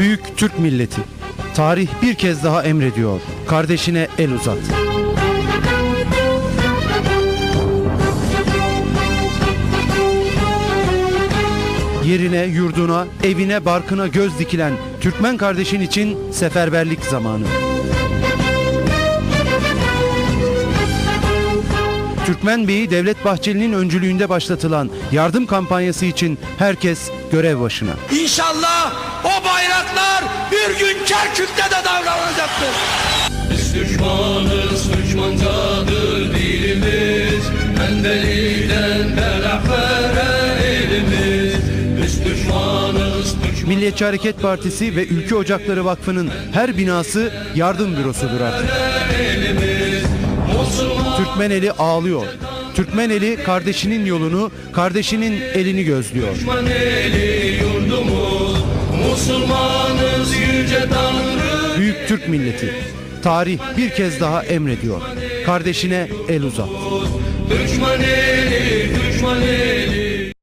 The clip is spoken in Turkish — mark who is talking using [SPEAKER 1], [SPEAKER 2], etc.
[SPEAKER 1] Büyük Türk milleti. Tarih bir kez daha emrediyor. Kardeşine el uzat. Yerine, yurduna, evine, barkına göz dikilen Türkmen kardeşin için seferberlik zamanı. Türkmen Bey'i Devlet Bahçeli'nin öncülüğünde başlatılan yardım kampanyası için herkes görev başına.
[SPEAKER 2] İnşallah o bayraklar bir gün Kerkük'te de davranacaktır.
[SPEAKER 3] Biz düşmanız, düşmancadır dilimiz Mendelikten telafere elimiz Biz düşmanız, düşman
[SPEAKER 1] Milliyetçi Hareket Partisi ve Ülke Ocakları Vakfı'nın her binası yardım bürosudur artık. Türkmeneli ağlıyor. Türkmeneli kardeşinin yolunu, kardeşinin elini gözlüyor.
[SPEAKER 3] eli yurdumuz Musulmanız yüce Tanrı
[SPEAKER 1] Büyük Türk milleti. Tarih bir kez daha emrediyor. Kardeşine el uzat.
[SPEAKER 3] Düşman eli, düşman eli